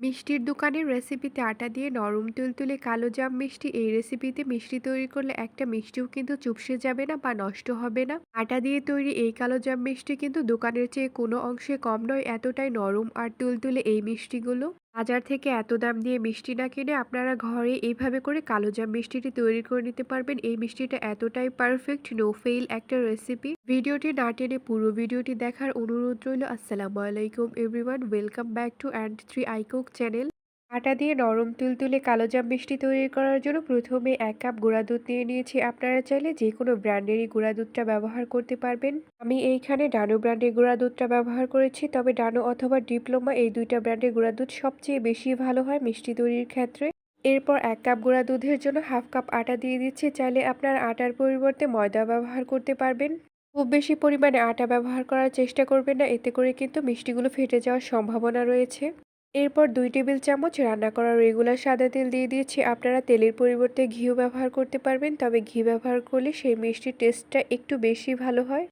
মিষ্টির দোকানের রেসিপিতে আটা দিয়ে নরম তুলতুলে কালো জাম মিষ্টি, এই রেসিপিতে মিষ্টি তৈরি করলে একটা মিষ্টিও কিন্তু চুপসে যাবে না বা নষ্ট হবে না। আটা দিয়ে তৈরি এই কালো জাম মিষ্টি কিন্তু দোকানের চেয়ে কোনো অংশে কম নয়, এতটাই নরম আর তুলতুলে এই মিষ্টিগুলো। বাজার থেকে এত দাম দিয়ে মিষ্টি না কিনে আপনারা ঘরে এইভাবে করে কালো জাম মিষ্টিটি তৈরি করে নিতে পারবেন। এই মিষ্টিটা এতটাই পারফেক্ট নো ফেইল একটা রেসিপি ভিডিওটি না টেনে পুরো ভিডিওটি দেখার অনুরোধ রইল। আসসালামু আলাইকুম everyone welcome back to and three iCook channel আটা দিয়ে নরম তুলতুলে কালো জাম মিষ্টি তৈরি করার জন্য প্রথমে এক কাপ গুঁড়া দুধ নিয়ে নিয়েছি। আপনারা চাইলে যে কোনো ব্র্যান্ডেরই গুঁড়া দুধটা ব্যবহার করতে পারবেন। আমি এইখানে ডানো ব্র্যান্ডের গুঁড়া দুধটা ব্যবহার করেছি, তবে ডানো অথবা ডিপ্লোমা এই দুইটা ব্র্যান্ডের গুঁড়া দুধ সবচেয়ে বেশি ভালো হয় মিষ্টি তৈরির ক্ষেত্রে। এরপর এক কাপ গুঁড়া দুধের জন্য হাফ কাপ আটা দিয়ে দিচ্ছি। চাইলে আপনার আটার পরিবর্তে ময়দা ব্যবহার করতে পারবেন। খুব বেশি পরিমাণে আটা ব্যবহার করার চেষ্টা করবেন না, এতে করে কিন্তু মিষ্টিগুলো ফেটে যাওয়ার সম্ভাবনা রয়েছে। এরপর দুই টেবিল চামচ রান্না করা রেগুলার সাদা তেল দিয়ে দিয়েছি। আপনারা তেলের পরিবর্তে ঘিও ব্যবহার করতে পারবেন, তবে ঘি ব্যবহার করলে সেই মিষ্টির টেস্টটা একটু বেশি ভালো হয়।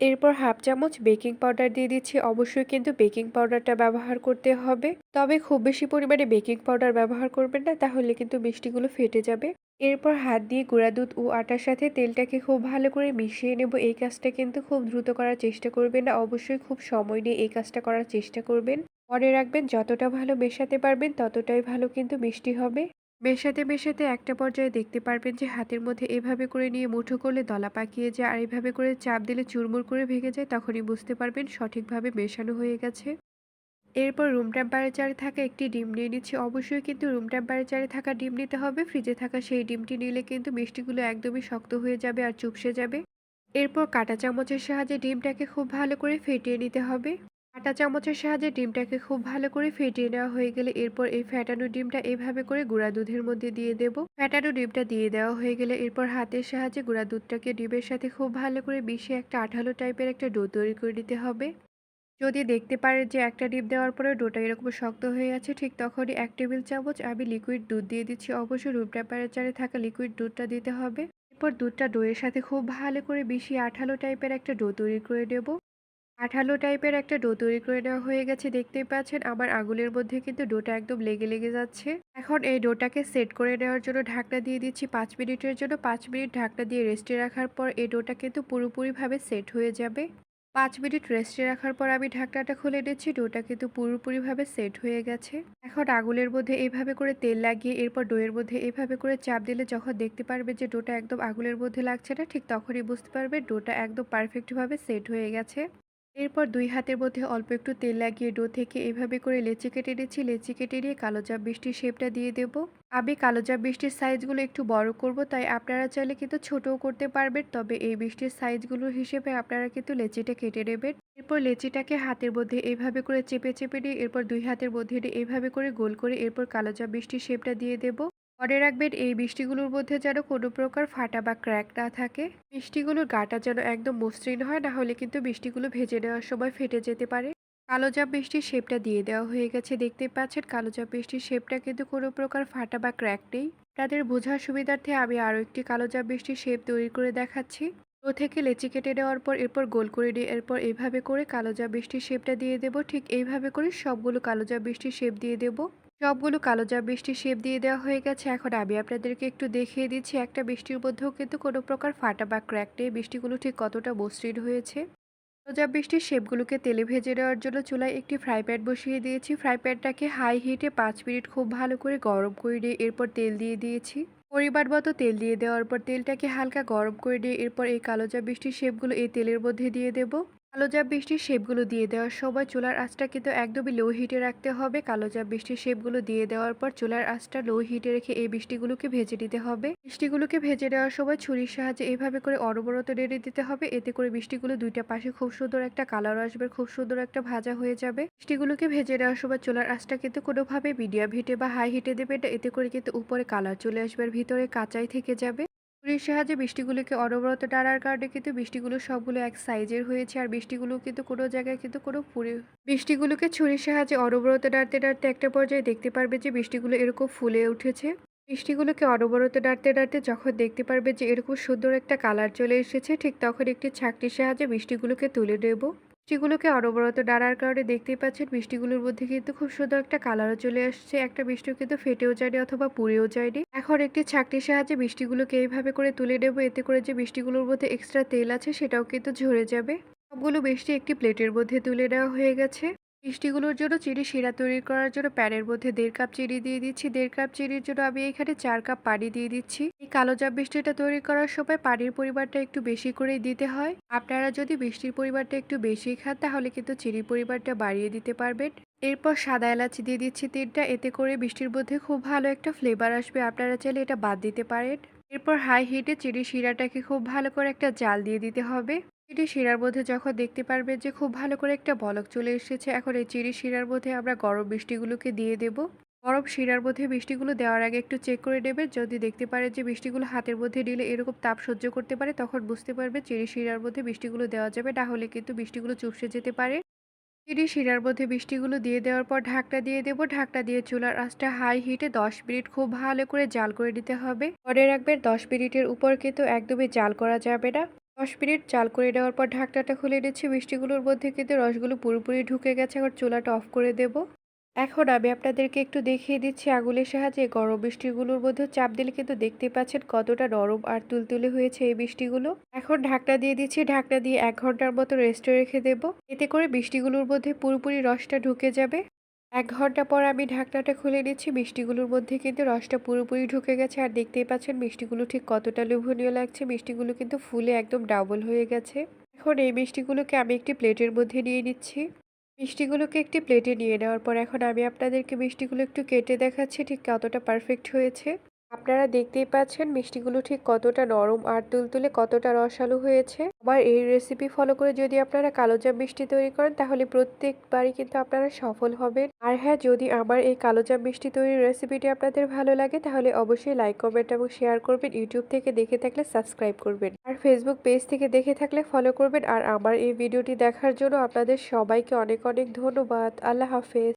এরপর হাফ চামচ বেকিং পাউডার দিয়ে দিচ্ছি। অবশ্যই কিন্তু বেকিং পাউডারটা ব্যবহার করতে হবে। তবে খুব বেশি পরিমাণে বেকিং পাউডার ব্যবহার করবেন না, তাহলে কিন্তু মিষ্টিগুলো ফেটে যাবে। এরপর হাত দিয়ে গুঁড়া দুধ ও আটার সাথে তেলটাকে খুব ভালো করে মিশিয়ে নেব। এই কাজটা কিন্তু খুব দ্রুত করার চেষ্টা করবেন না, অবশ্যই খুব সময় নিয়ে এই কাজটা করার চেষ্টা করবেন। মনে রাখবেন, যতটা ভালো মেশাতে পারবেন, ততটাই ভালো কিন্তু মিষ্টি হবে। মেশাতে মেশাতে একটা পর্যায়ে দেখতে পারবেন যে, হাতের মধ্যে এভাবে করে নিয়ে মুঠো করলে দলা পাকিয়ে যায়, আর এভাবে করে চাপ দিলে চুরমুর করে ভেঙে যায়, তখনই বুঝতে পারবেন সঠিকভাবে মেশানো হয়ে গেছে। এরপর রুম টেম্পারেচারে থাকা একটি ডিম নিয়ে নিচ্ছি। অবশ্যই কিন্তু রুম টেম্পারেচারে থাকা ডিম নিতে হবে। ফ্রিজে থাকা সেই ডিমটি নিলে কিন্তু মিষ্টিগুলো একদমই শক্ত হয়ে যাবে আর চুপসে যাবে। এরপর কাঁটা চামচের সাহায্যে ডিমটাকে খুব ভালো করে ফেটিয়ে নিতে হবে। কাঁটা চামচের সাহায্যে ডিমটাকে খুব ভালো করে ফেটিয়ে নেওয়া হয়ে গেলে এরপর এই ফ্যাটানো ডিমটা এভাবে করে গুঁড়া দুধের মধ্যে দিয়ে দেব। ফ্যাটানো ডিমটা দিয়ে দেওয়া হয়ে গেলে এরপর হাতের সাহায্যে গুঁড়া দুধটাকে ডিমের সাথে খুব ভালো করে মিশিয়ে একটা আঠালো টাইপের একটা ডো তৈরি করে নিতে হবে। যদি দেখতে পারে যে একটা ডিম দেওয়ার পরে ডোটা এরকম শক্ত হয়ে আছে, ঠিক তখনই এক টেবিল চামচ আমি লিকুইড দুধ দিয়ে দিচ্ছি। অবশ্যই রুম টেম্পারেচারে থাকা লিকুইড দুধটা দিতে হবে। এরপর দুধটা ডোয়ের সাথে খুব ভালো করে মিশিয়ে আঠালো টাইপের একটা ডো তৈরি করে নেব। আঠালো টাইপের একটা ডো তৈরি করে নেওয়া হয়ে গেছে, দেখতেই পাচ্ছেন। আমার আঙুলের মধ্যে কিন্তু ডোটা একদম লেগে লেগে যাচ্ছে। এখন এই ডোটাকে সেট করে নেওয়ার জন্য ঢাকনা দিয়ে দিচ্ছি পাঁচ মিনিটের জন্য। পাঁচ মিনিট ঢাকনা দিয়ে রেস্টে রাখার পর এই ডোটা কিন্তু পুরোপুরিভাবে সেট হয়ে যাবে। পাঁচ মিনিট রেস্টে রাখার পর আমি ঢাকনাটা খুলে নিচ্ছি, ডোটা কিন্তু পুরোপুরিভাবে সেট হয়ে গেছে। এখন আগুনের মধ্যে এইভাবে করে তেল লাগিয়ে, এরপর ডোয়ের মধ্যে এইভাবে করে চাপ দিলে যখন দেখতে পারবে যে ডোটা একদম আগুনের মধ্যে লাগছে না, ঠিক তখনই বুঝতে পারবে ডোটা একদম পারফেক্টভাবে সেট হয়ে গেছে। এরপর দুই হাতের মধ্যে অল্প একটু তেল লাগিয়ে ডো থেকে এভাবে করে লেচি কেটে নিচ্ছি। লেচি কেটে নিয়ে কালো চাপ বৃষ্টির শেপটা দিয়ে দেব। আমি কালো চাপ বৃষ্টির সাইজগুলো একটু বড় করব, তাই আপনারা চাইলে কিন্তু ছোটও করতে পারবেন, তবে এই বৃষ্টির সাইজগুলোর হিসেবে আপনারা কিন্তু লেচিটা কেটে নেবেন। এরপর লেচিটাকে হাতের মধ্যে এভাবে করে চেপে চেপে নিয়ে এরপর দুই হাতের মধ্যে নিয়ে এইভাবে করে গোল করে এরপর কালো চাপ বৃষ্টির শেপটা দিয়ে দেবো। মনে রাখবেন, এই মিষ্টিগুলোর মধ্যে যেন কোনো প্রকার ফাটা বা ক্র্যাক না থাকে। মিষ্টিগুলোর গাটা যেন একদম মসৃণ হয়, না হলে কিন্তু মিষ্টিগুলো ভেজে নেওয়ার সময় ফেটে যেতে পারে। কালো জাম মিষ্টির শেপটা দিয়ে দেওয়া হয়ে গেছে দেখতে পাচ্ছেন কালো জাম মিষ্টির শেপটা কিন্তু কোনো প্রকার ফাটা বা ক্র্যাক নেই। তাদের বোঝার সুবিধার্থে আমি আরও একটি কালো জাম মিষ্টির শেপ তৈরি করে দেখাচ্ছি। ও থেকে লেচি কেটে নেওয়ার পর, এরপর গোল করে নিয়ে এরপর এইভাবে করে কালো জাম মিষ্টির শেপটা দিয়ে দেবো। ঠিক এইভাবে করে সবগুলো কালো জাম মিষ্টির শেপ দিয়ে দেবো। সবগুলো কালো জাম বৃষ্টির শেপ দিয়ে দেওয়া হয়ে গেছে, এখন আমি আপনাদেরকে একটু দেখিয়ে দিচ্ছি একটা বৃষ্টির মধ্যেও কিন্তু কোনো প্রকার ফাটা বা ক্র্যাক নেই। বৃষ্টিগুলো ঠিক কতটা মসৃণ হয়েছে? কালো বৃষ্টির শেপগুলোকে তেলে ভেজে নেওয়ার জন্য চুলায় একটি ফ্রাই প্যান বসিয়ে দিয়েছি। ফ্রাই প্যানটাকে হাই হিটে পাঁচ মিনিট খুব ভালো করে গরম করে নিয়ে এরপর তেল দিয়ে দিয়েছি। পরিমাণ মতো তেল দিয়ে দেওয়ার পর তেলটাকে হালকা গরম করে নিয়ে এরপর এই কালো জাম বৃষ্টির শেপগুলো এই তেলের মধ্যে দিয়ে দেবো। কালো জাম বৃষ্টির শেপগুলো দিয়ে দেওয়ার সময় চুলার আঁচটা কিন্তু একদমই লো হিটে রাখতে হবে। কালো জাম বৃষ্টির শেপগুলো দিয়ে দেওয়ার পর চুলার আঁচটা লো হিটে রেখে এই বৃষ্টিগুলোকে ভেজে নিতে হবে। বৃষ্টিগুলোকে ভেজে দেওয়ার সময় ছুরির সাহায্যে এভাবে করে অনবরত নেড়ে দিতে হবে। এতে করে বৃষ্টিগুলো দুইটা পাশে খুব সুন্দর একটা কালার আসবে, খুব সুন্দর একটা ভাজা হয়ে যাবে। বৃষ্টিগুলোকে ভেজে দেওয়ার সময় চুলার আঁচটা কিন্তু কোনোভাবে মিডিয়াম হিটে বা হাই হিটে দেবে এতে করে কিন্তু উপরে কালার চলে আসবে আর ভিতরে কাঁচাই থেকে যাবে। ছুরির সাহায্যে বৃষ্টিগুলোকে অনবরত টানার কারণে কিন্তু বৃষ্টিগুলো সবগুলো এক সাইজের হয়েছে। আর বৃষ্টিগুলো কিন্তু কোনো জায়গায় কিন্তু কোনো পুরে বৃষ্টিগুলোকে ছুরির সাহায্যে অনবরত নাড়তে নাড়তে একটা পর্যায়ে দেখতে পারবে যে বৃষ্টিগুলো এরকম ফুলে উঠেছে। বৃষ্টিগুলোকে অনবরত নাড়তে নাড়তে যখন দেখতে পারবে যে এরকম সুন্দর একটা কালার চলে এসেছে, ঠিক তখন একটি ছাকটির সাহায্যে বৃষ্টিগুলোকে তুলে নেব। মিষ্টিগুলোকে অনবরত ডাড়ার কারণে দেখতেই পাচ্ছেন বৃষ্টিগুলোর মধ্যে কিন্তু খুব সুন্দর একটা কালারও চলে আসছে। একটা বৃষ্টি কিন্তু ফেটেও যায়নি অথবা পুড়েও যায়নি। এখন একটি ছাকটির সাহায্যে মিষ্টিগুলোকে এইভাবে করে তুলে নেব। এতে করে যে মিষ্টিগুলোর মধ্যে এক্সট্রা তেল আছে সেটাও কিন্তু ঝরে যাবে। সবগুলো মিষ্টি একটি প্লেটের মধ্যে তুলে নেওয়া হয়ে গেছে। মিষ্টিগুলোর জন্য চিনি শিরা তৈরি করার জন্য প্যানের মধ্যে দেড় কাপ চিনি দিয়ে দিচ্ছি। দেড় কাপ চিনির জন্য আমি এখানে চার কাপ পানি দিয়ে দিচ্ছি। এই কালো জাম মিষ্টিটা তৈরি করার সময় পানির পরিমাণটা একটু বেশি করেই দিতে হয়। আপনারা যদি মিষ্টির পরিমাণটা একটু বেশি খান, তাহলে কিন্তু চিনির পরিমাণটা বাড়িয়ে দিতে পারবেন। এরপর সাদা এলাচি দিয়ে দিচ্ছি তিনটা। এতে করে মিষ্টির মধ্যে খুব ভালো একটা ফ্লেভার আসবে। আপনারা চাইলে এটা বাদ দিতে পারেন। এরপর হাই হিটে চিনি শিরাটাকে খুব ভালো করে একটা জাল দিয়ে দিতে হবে। চিনি শিরার মধ্যে যখন দেখতে পারবেন যে খুব ভালো করে একটা বলক চলে এসেছে, এখন এই চিনি শিরার মধ্যে আমরা গরম মিষ্টিগুলোকে দিয়ে দেব। গরম শিরার মধ্যে মিষ্টিগুলো দেওয়ার আগে একটু চেক করে নেবেন যদি দেখতে পারেন যে মিষ্টিগুলো হাতের মধ্যে নিলে এরকম তাপ সহ্য করতে পারে, তখন বুঝতে পারবে চিনি শিরার মধ্যে মিষ্টিগুলো দেওয়া যাবে। না হলে কিন্তু মিষ্টিগুলো চুপসে যেতে পারে। চিনি শিরার মধ্যে মিষ্টিগুলো দিয়ে দেওয়ার পর ঢাকটা দিয়ে দেবো। ঢাকটা দিয়ে চুলার আঁচটা হাই হিটে দশ মিনিট খুব ভালো করে জাল করে নিতে হবে। মনে রাখবেন দশ মিনিটের উপর কিন্তু একদমই জাল করা যাবে না। দশ মিনিট চাল করে নেওয়ার পর ঢাকনাটা খুলে নিচ্ছি। মিষ্টিগুলোর মধ্যে কিন্তু রসগুলো পুরোপুরি ঢুকে গেছে। এখন চুলাটা অফ করে দেব। এখন আমি আপনাদেরকে একটু দেখিয়ে দিচ্ছি আঙুলের সাহায্যে গরম মিষ্টিগুলোর মধ্যে চাপ দিলে কিন্তু দেখতে পাচ্ছেন কতটা নরম আর তুলতুলে হয়েছে এই মিষ্টিগুলো। এখন ঢাকনা দিয়ে দিচ্ছি। ঢাকনা দিয়ে এক ঘণ্টার মতো রেস্টে রেখে দেব। এতে করে মিষ্টিগুলোর মধ্যে পুরোপুরি রসটা ঢুকে যাবে। এক ঘণ্টা পর আমি ঢাকনাটা খুলে নিচ্ছি, মিষ্টিগুলোর মধ্যে কিন্তু রসটা পুরোপুরি ঢুকে গেছে। আর দেখতেই পাচ্ছেন মিষ্টিগুলো ঠিক কতটা লোভনীয় লাগছে। মিষ্টিগুলো কিন্তু ফুলে একদম ডাবল হয়ে গেছে। এখন এই মিষ্টিগুলোকে আমি একটি প্লেটের মধ্যে নিয়ে নিচ্ছি। মিষ্টিগুলোকে একটি প্লেটে নিয়ে নেওয়ার পর এখন আমি আপনাদেরকে মিষ্টিগুলো একটু কেটে দেখাচ্ছি, ঠিক কতটা পারফেক্ট হয়েছে। আপনারা দেখতেই পাচ্ছেন মিষ্টিগুলো ঠিক কতটা নরম আর তুলতুলে কতটা রসালো হয়েছে। আমার এই রেসিপি ফলো করে যদি আপনারা কালোজাম মিষ্টি তৈরি করেন, তাহলে প্রত্যেকবারই কিন্তু আপনারা সফল হবেন। আর হ্যাঁ যদি আমার এই কালোজাম মিষ্টি তৈরির রেসিপিটি আপনাদের ভালো লাগে, তাহলে অবশ্যই লাইক কমেন্ট এবং শেয়ার করবেন। ইউটিউব থেকে দেখে থাকলে সাবস্ক্রাইব করবেন। আর ফেসবুক পেজ থেকে দেখে থাকলে ফলো করবেন। আর আমার এই ভিডিওটি দেখার জন্য আপনাদের সবাইকে অনেক অনেক ধন্যবাদ। আল্লাহ হাফেজ।